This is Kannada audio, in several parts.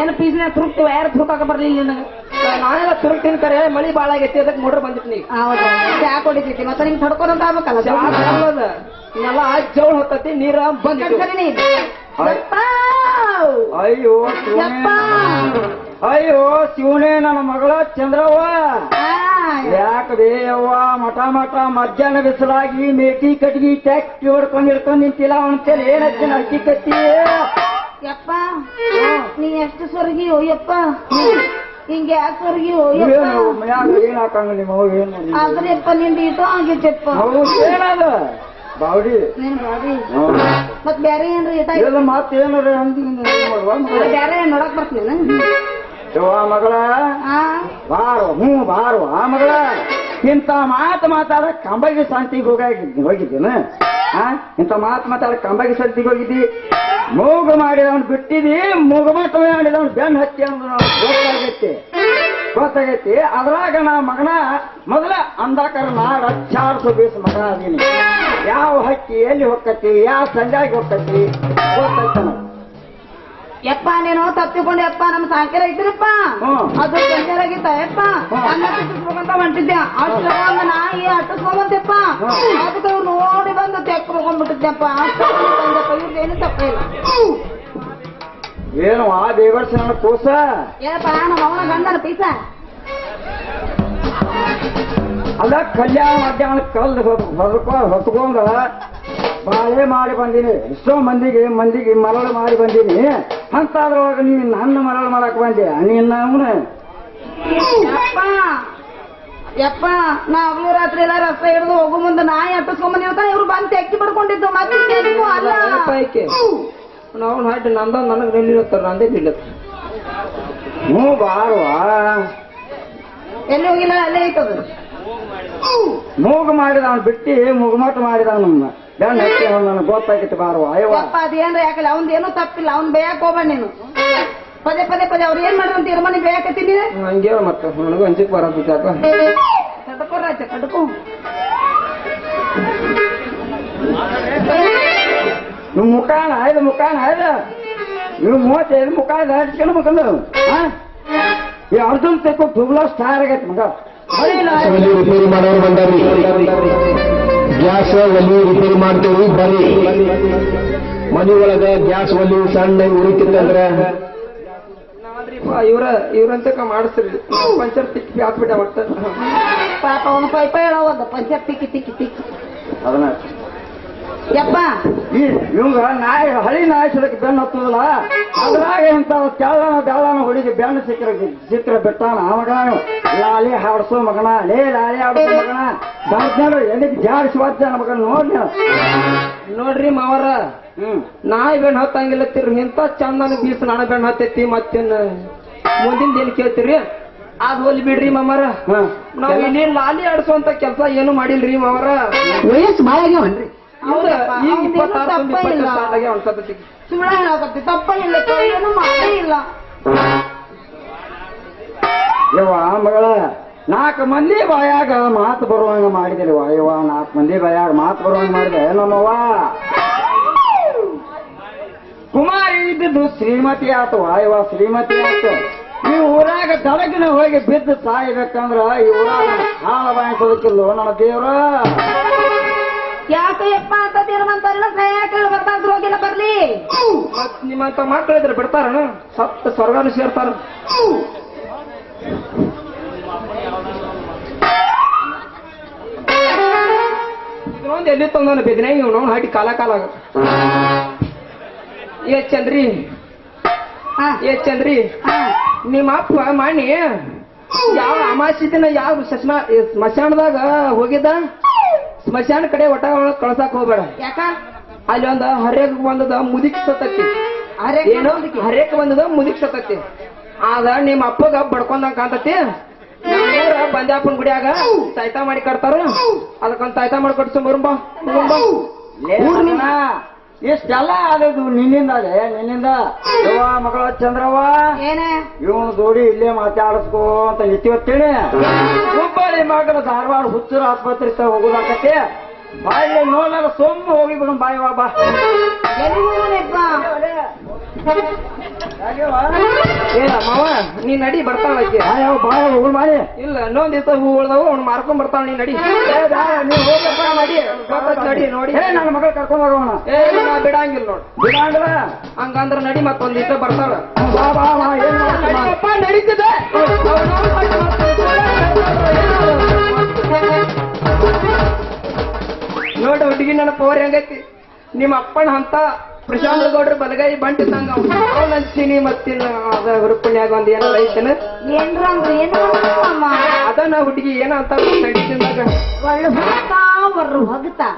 ಏನು ಪೀಸ್ನ್ಯಾಗ ತುರುಕ್ತಿವ ಯಾರು ತುರುಕಾಕ ಬರ್ಲಿಲ್ಲ ನಿನಗೆ ನಾನೆಲ್ಲ ತುರುಕ್ತೀನಿ ಕರೆ ಮಳಿ ಬಾಳ ಆಗೈತಿ ಅದಕ್ಕೆ ನೋಡ್ರಿ ಬಂದಿತ್ತು ನೀ ಹೌದು. ಯಾಕೆ ಹೊಡಿತೈತಿ ಮತ್ತೆ ನಿಮ್ಗೆ ತಡ್ಕೊಂಡಂತ ಆಗ್ಬೇಕಲ್ಲ? ಇನ್ನೆಲ್ಲ ಜವಳ ಹೊತ್ತತಿ ನೀರ ಬಂದಿತ್ತು ಸರಿ ನೀ ಯಪ್ಪ! ಅಯ್ಯೋ ಅಯ್ಯೋ ಶಿವನೇ ನನ್ನ ಮಗಳ ಚಂದ್ರವ್ವ. ಯಾಕದೆ ಅವ್ವ ಮಠ ಮಠ ಮಧ್ಯಾಹ್ನ ಬಿಸಿಲಾಗಿ ಮೇಟಿ ಕಟ್ಗಿ ಟ್ಯಾಕ್ಸಿ ಹೊಡ್ಕೊಂಡು ಇಡ್ಕೊಂಡು ನಿಂತಿಲ್ಲ ಅವನ ಏನ್ ಹಚ್ಚಿನ ಅಕ್ಕಿ ಕತ್ತಿ ಯಪ್ಪ ನೀ ಎಷ್ಟು ಸ್ವರ್ಗಿಯೋ ಯಪ್ಪ. ಹಿಂಗೆ ಯಾಕೆ ಸ್ವರ್ಗಿಯೋ ಏನು ಯಪ್ಪ. ಮನ್ಯಾಗ ಏನ್ ಹಾಕಂಗ ನಿಮ್ಮ ಅವ್ವ ಏನ್ ಮಾಡಿ ಆದ್ರೆಪ್ಪ ನಿಂದು ಇಟ್ಟು ಆಗಿತ್ತಪ್ಪ ಅವ್ನು ಏನದ ಬಾವಡಿ. ನಿನ್ ಬಾಡಿ ಹ್ಮ್. ಮತ್ ಬ್ಯಾರೆ ಏನ್ರಿ ಇಟ ಇಲ್ಲ ಮತ್ತೇನಾರ ಅಂದಿ ಮಾಡುವ ಮಗಳ ಬ್ಯಾರೆ ನೋಡಕ್ ಬರ್ತೀನಿ ಯವ್ವ ಮಗಳ. ಆ? ಬಾರೋ ಹ್ಞೂ ಬಾರೋ. ಆ ಮಗಳ ಇಂಥ ಮಾತು ಮಾತಾಡ ಕಂಬಗಿ ಶಾಂತಿಗೆ ಹೋಗಿ ಹೋಗಿದ್ದೇನ ಆ? ಇಂಥ ಮಾತು ಮಾತಾಡ ಕಂಬಗಿ ಶಾಂತಿಗೆ ಹೋಗಿದ್ದಿ? ಮೂಗು ಮಾಡಿದವನು ಬಿಟ್ಟಿದಿ ಮೂಗುಮಟ ಮಾಡಿದವನು ಬೆನ್ ಹಚ್ಚಿ ಅಂದ್ರೆ ನಾವು ಗೊತ್ತಾಗೈತಿ. ಗೊತ್ತಾಗೈತಿ. ಅದ್ರಾಗ ನಾ ಮಗನ ಮೊದಲ ಅಂದಾಕರ ನಾ ರಚ್ಚಾರ್ಸು ಬೀಸ ಮಗನ ಅದೀನಿ. ಯಾವ ಹಕ್ಕಿ ಎಲ್ಲಿ ಹೋಗ್ತತಿ ಯಾವ ಸಂಜಾಗಿ ಹೋಗ್ತತಿ ಗೊತ್ತೈತ ಯಪ್ಪ ನೀನು ತಪ್ಪಿಕೊಂಡು ಯಪ್ಪ ನಮ್ ಸಾಕಿರ ಐತಿರಪ್ಪ. ಅದು ಸಂಚಾರಾಗಿತ್ತ ಯಪ್ಪ. ಅನ್ನಕೊಂತ ಅನ್ನ ಹೊಂಟಿದ್ದೆ. ಅಷ್ಟು ಒಂದು ನಾಯಿ ಅಟ್ಟಿಸ್ಕೊಂಬಂತಪ್ಪ. ಅದಕ್ಕೆ ಅವ್ರು ನೋಡಿ ಬಂದು ತೆಕ್ಕೊಂಡ್ಬಿಟ್ಟಿದ್ದೆಪ್ಪ ಅಷ್ಟು ಬಂದಪ್ಪ ಏನು ತಪ್ಪ ಇಲ್ಲ. ಏನು ಆ ದೇವರ್ಸ ನನ್ನ ಕೋಸ? ಏನಪ್ಪ ನಮ್ಮ ಅವನ ಗಂಡನ ಪೀಸ. ಅಲ್ಲ ಕಲ್ಯಾಣ ಮಧ್ಯಾಹ್ನ ಕಲ್ದು ಹೊರಕೊ ಹೊತ್ಕೊಂಡ ಬಾಳೆ ಮಾಡಿ ಬಂದೀನಿ. ಎಷ್ಟೋ ಮಂದಿಗೆ ಮಂದಿಗೆ ಮರಳು ಮಾಡಿ ಬಂದೀನಿ. ಅಂತಾದ್ರೊಳಗೆ ನೀನು ನನ್ನ ಮರಳು ಮಾಡಕ್ ಬಂದೆ. ನೀನ್ ಅವನ ಯಪ್ಪ. ಯಪ್ಪ ನಾ ಹಗಲು ರಾತ್ರಿ ಎಲ್ಲ ರಸ್ತೆ ಹಿಡಿದು ಹೋಗೋ ಮುಂದೆ ನಾಯಿ ಅಟ್ಟಿಸ್ಕೊಂಬಂದಿರ್ತಾನೆ ಇವ್ರು ಬಂದು ತೆಕ್ಕಿ ಬಿಡ್ಕೊಂಡಿದ್ದು. ಮತ್ತೆ ಇನ್ನೇನು ಅಲ್ಲ. ನಾವು ಹಾಟಿ ನಂದ ನನಗೆ ನಿಲ್ಲಿರುತ್ತಾರ ನಂದೇ ನಿಲ್ಲತ್ತ. ಹ್ಞೂ ಬಾರುವ ಎಲ್ಲಿ ಹೋಗಿಲ್ಲ ಅಲ್ಲೇ ಐತದು. ಮೂಗು ಮಾಡಿದ ಅವ್ನು ಬಿಟ್ಟಿ ಮುಗುಮಾಟ ಮಾಡಿದ ನಮ್ಮ ಹಚ್ಚಿ ಗೊತ್ತಾಗಿತ್ತು ಯಪ್ಪ ಅದೇನ್ರ ಯಾಕಲ್ಲ ಅವ್ನ್ ಏನೂ ತಪ್ಪಿಲ್ಲ ಅವ್ನ್ ಬೇಯಕ್ ಹೋಗ್ಬೇಡ ನೀನು ಪದೇ ಪದೇ ಪದೇ ಅವ್ರು ಏನ್ ಅಂತ ಬೇಯಕತ್ತೀನಿ ಮತ್ತೆ ನನಗೂ ಅಂಜಿಕ್ ನೀವು ಆಯ್ದು ಮುಖಾಣ ಆಯ್ದು ನೀವು ಮೂವತ್ತೈದು ಮುಖ ಹಚ್ಕೊಂಡು ಹಾ ಈ ಅರ್ಜುನ್ ಸ್ಟಾರ್ ಆಗೈತೆ ಮಗ ಒಲಿ ರಿಪೇರಿ ಮಾಡೋರು ಬಂದಾರಿ ಗ್ಯಾಸ್ ಒಲಿ ರಿಪೇರಿ ಮಾಡ್ತೇವಿ ಬರ್ರಿ ಮನಿ ಒಳಗ ಗ್ಯಾಸ್ ಒಲಿ ಸಣ್ಣ ಉರಿತಿತ್ತಂದ್ರ ಇವ್ರ ಇವ್ರಂತಕ ಮಾಡಿಸ್ರಿ. ಪಂಚರ್ ತಿಕ್ಕಿ ಹಾಕ್ಬಿಟ್ಟ ಒಟ್ಟ. ಪಾಪ ಅವನು ಪೈಪ ಹೇಳೋದ ಪಂಚರ್ ತಿಕ್ಕಿ ತಿಕ್ಕಿ ತಿಕ್ಕಿ. ಅದನ್ನ ಯಪ್ಪ. ಈ ಇವಂಗ ನಾಯಿ ಹಳಿ ನಾಯಿ ಸಿಡಕ್ ಬೆನ್ನು ಹತ್ತದಲ್ಲ? ಅದ್ರಾಗ ಇಂತ ತೆಳ್ಳನ ಬೆಳ್ಳನ ಹುಡುಗಿ ಬೆನ್ನು ಸಿಕ್ಕರ ಚಿತ್ರ ಬಿಟ್ಟಾನ ಅವಗಾನು ಲಾಲಿ ಹಾಡ್ಸೋ ಮಗನ ಲೇ ಲಾಲಿ ಹಾಡ್ಸೋ ಮಗನ. ಬರ್ತಾನ ಎದಕ್ ಜಾಡಿಸಿ ಬರ್ತಾನ ಮಗನ ನೋಡಿ ನೋಡ್ರಿ ಮಾವರ ಹ್ಮ್. ನಾಯಿ ಬೆಣ್ಣ ಹತ್ತಂಗಿಲ್ಲ ತಿರು ಇಂತ ಚಂದನ ಬೀಸ್ ನಾನ ಬೆಣ್ಣ ಹತ್ತೈತಿ ಮತ್ತೇನ್ ಮುಂದಿನ ಏನ್ ಕೇಳ್ತೀರಿ? ಅದ್ ಹೋಲಿ ಬಿಡ್ರಿ ಮಾಮರ. ನಾವು ನಾವ್ ಇಲ್ಲಿ ಲಾಲಿ ಆಡ್ಸುವಂತ ಕೆಲಸ ಏನು ಮಾಡಿಲ್ರಿ ಮಾವರ? ವಯಸ್ಸು ಭಾಳ ಹೇಳಕತ್ತಿ ತಪ್ಪ ಇಲ್ಲ. ಏನು ಮಾಡೇ ಇಲ್ಲ. ಯವ್ವ ಮಗಳ ನಾಲ್ಕು ಮಂದಿ ಬಾಯಾಗ ಮಾತು ಬರುವಂಗ ಮಾಡಿದಿರಿ ಯವ್ವ. ನಾಲ್ಕು ಮಂದಿ ಬಾಯಾಗ ಮಾತು ಬರುವಂಗ ಮಾಡಿದೆ. ನಮ್ಮವ್ವ. ಕುಮಾರಿ ಇದ್ದಿದ್ದು ಶ್ರೀಮತಿ ಆತು. ವಾಯವ್ವ ಶ್ರೀಮತಿ ಆತು. ಈ ಊರಾಗ ದಡಗಿನ ಹೋಗಿ ಬಿದ್ದು ಸಾಯ್ಬೇಕಂದ್ರ ಈ ಊರಾಗ ಹಾಳ ಬಾಯಿಸೋದಕ್ಕಿಲ್ಲ ನಮ್ಮ ದೇವ್ರ? ಯಾಕೆ ಯಪ್ಪ ಅಂತ ಸ್ನೇಹ ಕೇಳಿ ಬರ್ತಾದ್ರು ಹೋಗಿಲ್ಲ ಬರ್ಲಿ. ಮತ್ ನಿಮ್ಮಂತ ಮಕ್ಕಳಿದ್ರೆ ಬಿಡ್ತಾರ ಸತ್ತ ಸ್ವರ್ಗನು ಸೇರ್ತಾರ. ಎಲ್ಲಿ ತಂದವನು ಬೆದಿನ ಇವ್ ಹಾಟಿ ಕಾಲ ಕಾಲ ಏ ಚಂದ್ರಿ. ಹಾ. ಏ ಚಂದ್ರಿ. ಹಾ. ನಿಮ್ಮ ಅಪ್ಪ ಮಾಣಿ ಯಾವ ಅಮಾಸಿ ದಿನ ಯಾವ ಸ್ಮಶಾನ ಸ್ಮಶಾನದಾಗ ಹೋಗಿದ್ದ? ಸ್ಮಶಾನ ಕಡೆ ಒಟ್ಟ ಕಳ್ಸಾಕ್ ಹೋಗ್ಬೇಡ. ಯಾಕ? ಅಲ್ಲಿ ಒಂದ ಹರೇಕ್ ಬಂದದ ಮುದಿಕ್ ಸತತಿ ಏನೋ ಹರೇಕ್ ಬಂದದ ಮುದಿಕ್ ಸತತಿ ಆದ ನಿಮ್ಮ ಅಪ್ಪಗ ಬಡ್ಕೊಂಡಂಗ ಕಾಂತತಿ ಬಂದ್ಯಾಪನ್ ಗುಡಿಯಾಗ ತಾಯ್ತ ಮಾಡಿ ಕಟ್ತಾರ. ಅದಕ್ಕೊಂದ್ ತಾಯ್ತ ಮಾಡಿ ಕಟ್ಸೋ ಬರುಂಬಾ. ಊರ್ನ ಇಷ್ಟೆಲ್ಲ ಆದದ್ದು ನಿನ್ನಿಂದಾಗೆ ನಿನ್ನಿಂದ? ಯವ್ವ ಮಗಳ ಚಂದ್ರವ್ವ ಏನೇ? ಇವನು ಜೋಡಿ ಇಲ್ಲೇ ಮಾತಾಡಿಸ್ಕೋ ಅಂತ ನಿಂತಿವತ್ತೇಳಿ ಹುಬ್ಬಳ್ಳಿ ಮಗನ ಧಾರವಾಡ ಹುಚ್ಚರ ಆಸ್ಪತ್ರೆ ತ ಹೋಗುದಾಕತಿ ಬಾಯಿ ನೋಡಲ್ಲ ಸೊಮ್ಮು ಹೋಗಿ ಬಿಡು ಬಾಯಿ ಬಾ ಮಾವ ನೀ ನಡಿ ಬರ್ತಾಳ ಬಾಳ ಹೋಗುಲ್ ಮಾಡಿ. ಇಲ್ಲ ಇನ್ನೊಂದ್ ದಿವಸ ಹೂ ಉಳ್ದವು ಅವ್ನು ಮಾರ್ಕೊಂಡ್ ಬರ್ತಾಳ ನೀ ನಡಿ. ನೀವ್ ಹೋಗಪ್ಪ ನಡಿ ಗೊತ್ತಾತ್ ನಡಿ ನೋಡಿ ಏ ನನ್ನ ಮಗಳು ಕರ್ಕೊಂಡ್ ಹೋಗೋಣ. ಏ ನಾ ಬಿಡಂಗಿಲ್ಲ ನೋಡಿ. ಬಿಡಂಗಿಲ್ಲ? ಹಂಗಂದ್ರ ನಡಿ ಮತ್ತೊಂದ್ ದಿವಸ ಬರ್ತಾಳ. ಬಾ ಬಾ ಏನ್ ನಡೀತದೆ. ನೋಡ ಹುಡುಗಿ ನನ್ನ ಪವರ್ ಹೆಂಗೈತಿ? ನಿಮ್ಮ ಅಪ್ಪನ ಅಂತ ಪ್ರಶಾಂತ್ ಗೌಡ್ರ ಬಲಗೈ ಬಂಟಿ ತಂಗ ಅವ್ನ. ಅಂತೀನಿ ಮತ್ತಿನ್ನ ಅದ ಹುರುಪಣ್ಯಾಗ ಒಂದ್ ಏನಾರ ಐತೇನ ಏನ್ರ ಅಂದ್ರೆ ಏನು ಅಮ್ಮ? ಅದ ನಾ ಹುಡುಗಿ ಏನ ಅಂತ ಹೋಗತ್ತ ಒಳ್ಳೆ ಹೋಗ್ತಾ ಬರ್ರು ಹೋಗ್ತಾ?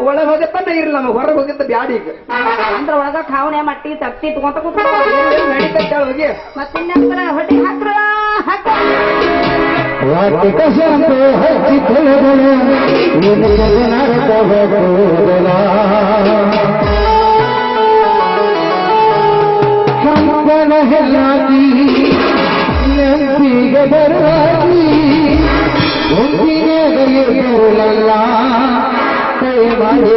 ಒಳಗ್ ಹೋಗತ್ತಾನ ಇರ್ಲಿ ನಮಗ್ ಹೊರಗೆ ಹೋಗತ್ತ ಬ್ಯಾಡ ಈಗ. ಅಂದ್ರ ಒಳಗ ಖಾವಣೆ ಮಟ್ಟಿ ತಟ್ಟಿ ತಗೊಂತ ಕೂತ ನಡೀತೈತೆ ಹೋಗಿ. ಮತ್ತಿನ್ನ ಹೊಟ್ಟಿ ಹಾಕ್ರ ಹಾಕ. ವಾಟಿಕ ಶಾಂತ ನಿನ್ನ பகலாதி நம்பிகதராதி ஒன்றினதைய பொருளல்லா கைவாயே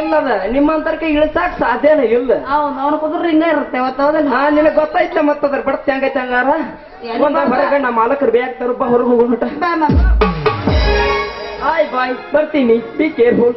ಇಲ್ಲ ಇಳಿಯಂಗಿಲ್ಲ ಅದ ನಿಮ್ಮಂತರ್ಕ ಇಳಿಸಾಕ್ ಸಾಧ್ಯನೇ ಇಲ್ಲ. ಅವ್ನು ಅವನ ಕುದುರೆ ಹಿಂಗ ಇರುತ್ತೆ ಅವತ್ತು ಹೌದಲ್ಲ? ಹಾ ನಿನಗ್ ಗೊತ್ತೈತ್ಲ ಮತ್ತದ್ರ ಬಡತ್ ಹೆಂಗೈತೆ ಹಂಗಾರ? ಒಂದ? ಹೊರಗ ನಮ್ಮ ಮಾಲಕರು ಬೇಗ ತರಪ್ಪ ಹೊರಗೆ ಹೋಗ್ಬಿಟ್ಟ. ಆಯ್ ಬಾಯ್ ಬರ್ತೀನಿ. Be careful